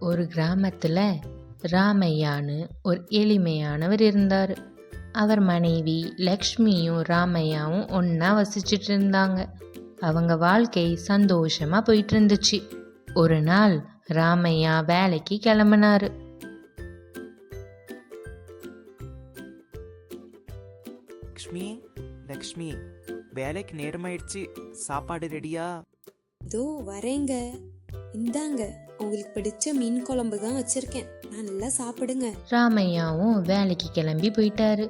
ஒரு கிராமத்தில் ராமையான்னு ஒரு எளிமையானவர் இருந்தார். அவர் மனைவி லக்ஷ்மியும் ராமையாவும் ஒன்றா வசிச்சுட்டு இருந்தாங்க. அவங்க வாழ்க்கை சந்தோஷமாக போயிட்டு இருந்துச்சு ஒரு நாள் ராமையா வேலைக்கு கிளம்பினாரு. லக்ஷ்மி லக்ஷ்மி வேலைக்கு நேரமாயிடுச்சு. சாப்பாடு ரெடியா? இதோ வரேங்க. இந்தாங்க உங்களுக்கு பிடிச்ச மீன் குழம்பு தான் வச்சிருக்கேன். நல்லா சாப்பிடுங்க. ராமையாவும் வேலைக்கு கிளம்பி போயிட்டாரு.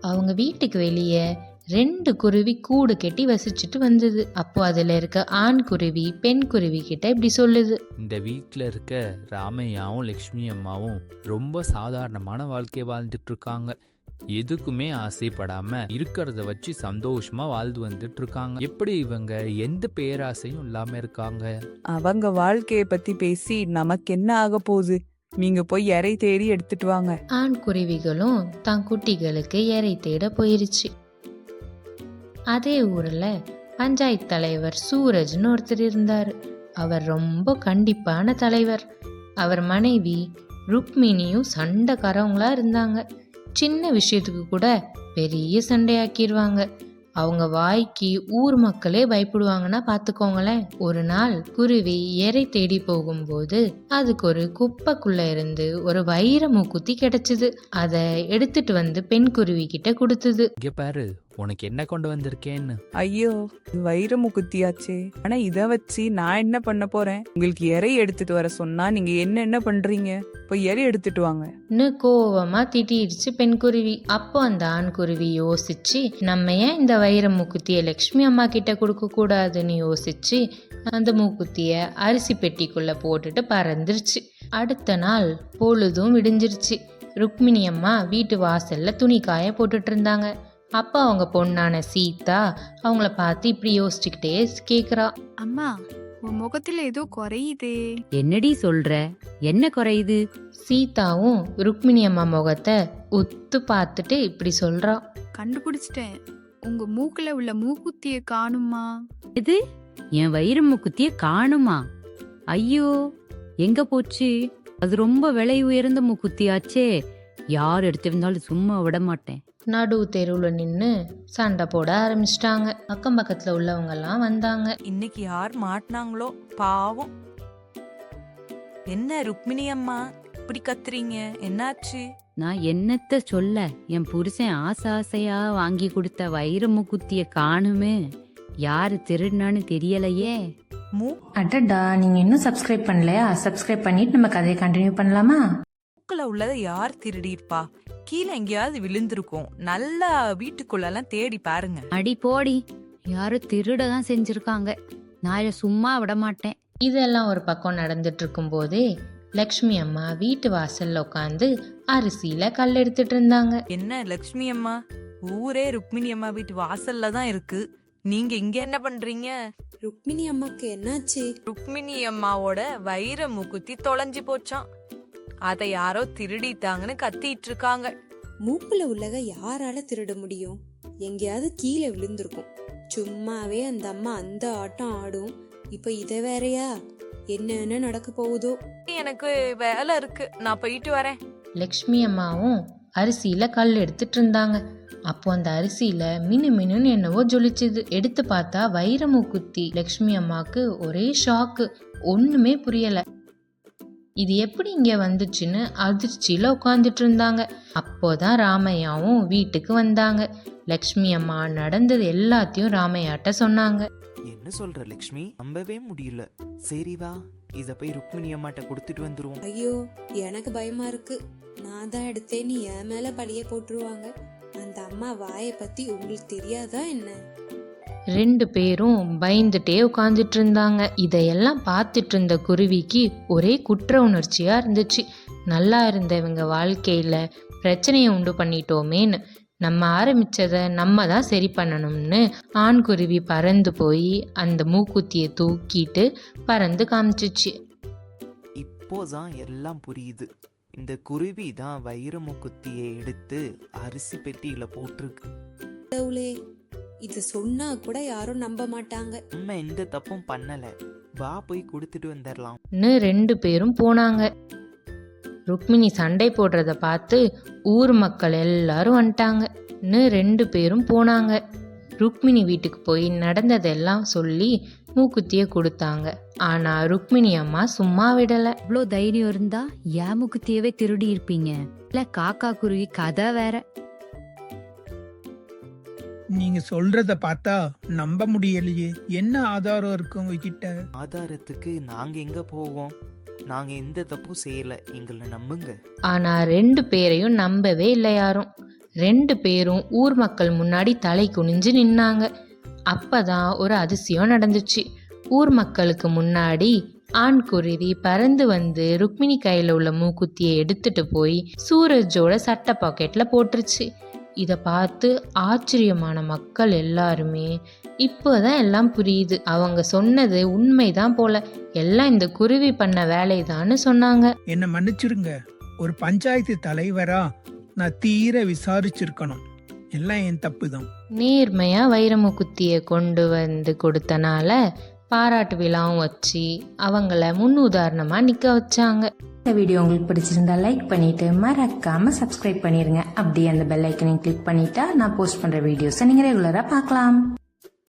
அவங்க வீட்டுக்கு வெளியே ரெண்டு குருவி கூடு கட்டி வசிச்சுட்டு வந்தது. அப்போ அதுல இருக்க ஆண் குருவி பெண் குருவி கிட்ட இப்படி சொல்லுது. இந்த வீட்டில் இருக்க ராமையாவும் லக்ஷ்மி அம்மாவும் ரொம்ப சாதாரணமான வாழ்க்கையை வாழ்ந்துட்டு இருக்காங்க. எதுக்குமே ஆசைப்படாம இருக்கிறத வச்சு சந்தோஷமா வாழ்ந்து வந்துட்டு இருக்காங்க எப்படி இவங்க எந்த பேராசையும் இல்லாம இருக்காங்க? அவங்க வாழ்க்கைய பத்தி பேசி நமக்கு என்ன ஆக போகுது? நீங்க போய் இறை தேடி எடுத்துட்டு வாங்க. ஆண் குருவிகளும் தன் குட்டிகளுக்கு இறை தேட போயிருச்சு. அதே ஊர்ல பஞ்சாயத்து தலைவர் சூரஜ்னு ஒருத்தர் இருந்தார். அவர் ரொம்ப கண்டிப்பான தலைவர். அவர் மனைவி ருக்மிணியும் சண்டைக்காரவங்களா இருந்தாங்க. சின்ன விஷயத்துக்கு கூட பெரிய சண்டையாக்கிடுவாங்க அவங்க வாய்க்கு ஊர் மக்களே பயப்படுவாங்கன்னா பார்த்துக்கோங்களேன். ஒரு நாள் குருவி எரை தேடி போகும்போது அதுக்கு ஒரு குப்பைக்குள்ள இருந்து ஒரு வைர மூக்குத்தி கிடைச்சது. அதை எடுத்துட்டு வந்து பெண் குருவி கிட்ட கொடுத்தது. பாரு உனக்கு என்ன கொண்டு வந்திருக்கேன்னு? ஐயோ இது வைரமு குத்தியாச்சே ஆனா இத வச்சு நான் என்ன பண்ண போறேன்? உங்களுக்கு இறை எடுத்துட்டு வர சொன்னா நீங்க என்ன என்ன பண்றீங்க? போய் இறை எடுத்துட்டு வாங்க. ன்னு கோவமா திட்டிடுச்சு பெண் குருவி. அப்போ அந்த ஆண் குருவி யோசிச்சு நம்ம ஏன் இந்த வைர மூக்குத்திய லக்ஷ்மி அம்மா கிட்ட கொடுக்க கூடாதுன்னு யோசிச்சு அந்த மூக்குத்திய அரிசி பெட்டிக்குள்ள போட்டுட்டு பறந்துருச்சு. அடுத்த நாள் பொழுதும் விடிஞ்சிருச்சு. ருக்மிணி அம்மா வீட்டு வாசல்ல துணி காய போட்டுட்டு இருந்தாங்க. அப்போ அவங்க பொண்ணான சீதா அவங்கள பார்த்து இப்படி யோசிச்சுக்கிட்டே கேக்குறா. அம்மா உன் முகத்துல ஏதோ குறையுதே. என்னடி சொல்ற? என்ன குறையுது? சீதாவும் ருக்மிணி அம்மா முகத்தை உத்து பார்த்துட்டு இப்படி சொல்றா. கண்டுபிடிச்சிட்டேன். உங்க மூக்குல உள்ள மூக்குத்திய காணுமா? இது? என் வயிறு முக்குத்திய காணுமா? ஐயோ எங்க போச்சு? அது ரொம்ப விலை உயர்ந்த முக்குத்தியாச்சே. யார் எடுத்திருந்தாலும் சும்மா விட மாட்டேன் நடு தெருவில் நின்று சண்டை போட ஆரம்பிச்சிட்டாங்க. அக்கம் பக்கத்தில் உள்ளவங்கெல்லாம் வந்தாங்க. இன்னைக்கு யார் மாட்டினாங்களோ? பாவம். என்ன ருக்மிணி அம்மா? இப்படி கத்துறீங்க? என்னாச்சு? நான் என்னத்த சொல்ல? என் புருஷன் ஆசை ஆசையா வாங்கி கொடுத்த வைர முக்குத்திய காணுமே. யாரு திருடினான்னு தெரியலையே. மூ அடடா நீங்கள் இன்னும் சப்ஸ்கிரைப் பண்ணலையா? சப்ஸ்கிரைப் பண்ணிட்டு நம்ம கதையை கண்டினியூ பண்ணலாமா? மூக்குல உள்ளதை யார் திருடியிருப்பா? கீழே எங்கேயாவது விழுந்திருக்கும். நல்லா வீட்டுக்குள்ளெல்லாம் தேடி பாருங்க. அடி போடி. யாரும் திருட தான் செஞ்சிருக்காங்க. நான் இதை சும்மா விட மாட்டேன் இதெல்லாம் ஒரு பக்கம் நடந்துட்டு இருக்கும்போதே லக்ஷ்மி அம்மா வீட்டு வாசல்ல உட்காந்து அரிசியில கல் எடுத்துட்டு இருந்தாங்க என்ன லக்ஷ்மி அம்மா? ஊரே ருக்மிணி அம்மா வீட்டு வாசல்ல தான் இருக்கு. நீங்க இங்க என்ன பண்றீங்க? ருக்மிணி அம்மாக்கு என்னாச்சு? ருக்மிணி அம்மாவோட வைர மூக்குத்தி தொலைஞ்சு போச்சாம். அதை யாரோ திருடிட்டாங்கன்னு கத்திட்டு இருக்காங்க மூக்குல உள்ளக யாரால திருட முடியும்? எங்கேயாவது கீழே விழுந்திருக்கும். சும்மாவே அந்த அம்மா அந்த ஆட்டம் ஆடும். இப்ப இத வேறயா? என்னென்ன நடக்க போகுதோ? எனக்கு வேலை இருக்கு. நான் போயிட்டு வரேன். லக்ஷ்மி அம்மாவும் அரிசியில கல் எடுத்துட்டு இருந்தாங்க அப்போ அந்த அரிசியில மினு மினுன்னு என்னவோ ஜொலிச்சுது. எடுத்து பார்த்தா வைரமு குத்தி லக்ஷ்மி அம்மாக்கு ஒரே ஷாக்கு ஒண்ணுமே புரியல. இது எப்படி இங்க வந்துச்சுன்னு அதிர்ச்சியில உட்காந்துட்டு இருந்தாங்க. அப்போதான் ராமையாவும் வீட்டுக்கு வந்தாங்க. லக்ஷ்மி அம்மா நடந்தது எல்லாத்தையும் ராமையாட்ட சொன்னாங்க. என்ன சொல்ற லக்ஷ்மி? நம்பவே முடியல. சரி வா இத போய் ருக்மிணி அம்மாட்ட கொடுத்துட்டு வந்துருவோம். ஐயோ எனக்கு பயமா இருக்கு. நான் தான் எடுத்தேன்னு என் மேல பழிய போட்டுருவாங்க. அந்த அம்மா வாயை பத்தி உங்களுக்கு தெரியாதா என்ன? ரெண்டு பேரும் பயந்துட்டே உட்காந்துட்டு இருந்தாங்க இதையெல்லாம் பார்த்துட்டு இருந்த குருவிக்கு ஒரே குற்ற உணர்ச்சியா இருந்துச்சு. நல்லா இருந்த இவங்க வாழ்க்கையில பிரச்சனையை உண்டு பண்ணிட்டோமேன்னு. நம்ம ஆரம்பிச்சதை நம்ம தான் சரி பண்ணணும்னு ஆண் குருவி பறந்து போய் அந்த மூக்குத்தியை தூக்கிட்டு பறந்து காமிச்சிச்சு. இப்போதான் எல்லாம் புரியுது. இந்த குருவி தான் வைரமுக்குத்தியை எடுத்து அரிசி பெட்டியில போட்டிருக்கு. இது சொன்னா கூட யாரும் நம்ப மாட்டாங்க. நம்ம எந்த தப்பும் பண்ணல. வா போய் கொடுத்துட்டு வந்துடலாம் ன்னு ரெண்டு பேரும் போனாங்க. ருக்மிணி சண்டை போடுறத பார்த்து ஊர் மக்கள் எல்லாரும் வந்துட்டாங்க. ன்னு ரெண்டு பேரும் போனாங்க. ருக்மிணி வீட்டுக்கு போய் நடந்ததெல்லாம் சொல்லி மூக்குத்திய கொடுத்தாங்க. ஆனா ருக்மிணி அம்மா சும்மா விடல. இவ்ளோ தைரியம் இருந்தா ஏன் முக்குத்தியவே திருடி இருப்பீங்க? இல்ல காக்கா குருவி கதை வேற. நீங்க சொல்றத பார்த்தா நம்ப முடியலையே. என்ன ஆதாரம் இருக்கு உங்ககிட்ட? ஆதாரத்துக்கு நாங்க எங்க போவோம்? நாங்க எந்த தப்பும் செய்யல. எங்களை நம்புங்க. ஆனா ரெண்டு பேரையும் நம்பவே இல்லை யாரும். ரெண்டு பேரும் ஊர் மக்கள் முன்னாடி தலை குனிஞ்சு நின்னாங்க. அப்பதான் ஒரு அதிசயம் நடந்துச்சு. ஊர் மக்களுக்கு முன்னாடி ஆண் குருவி பறந்து வந்து ருக்மிணி கையில உள்ள மூக்குத்தியை எடுத்துட்டு போய் சூரஜோட சட்டை பாக்கெட்ல போட்டுருச்சு. இதை பார்த்து ஆச்சரியமான மக்கள் எல்லாருமே இப்போதான் எல்லாம் புரியுது. அவங்க சொன்னது உண்மைதான் போல. எல்லாம் இந்த குருவி பண்ண வேலைதான்னு சொன்னாங்க. என்ன மன்னிச்சிருங்க ஒரு பஞ்சாயத்து தலைவரா நான் தீர விசாரிச்சிருக்கணும். எல்லாம் என் தப்பு தான் நேர்மையா வைரமுக்குத்தியை கொண்டு வந்து கொடுத்தனால பாராட்டு விழாவும் வச்சு அவங்கள முன் உதாரணமா நிக்க வச்சாங்க. இந்த வீடியோ உங்களுக்கு பிடிச்சிருந்தா லைக் பண்ணிட்டு மறக்காம சப்ஸ்கிரைப் பண்ணிருங்க. அப்படியே அந்த பெல் ஐக்கனையும் கிளிக் பண்ணிட்டா நான் போஸ்ட் பண்ற வீடியோஸை நீங்க ரெகுலரா பார்க்கலாம்.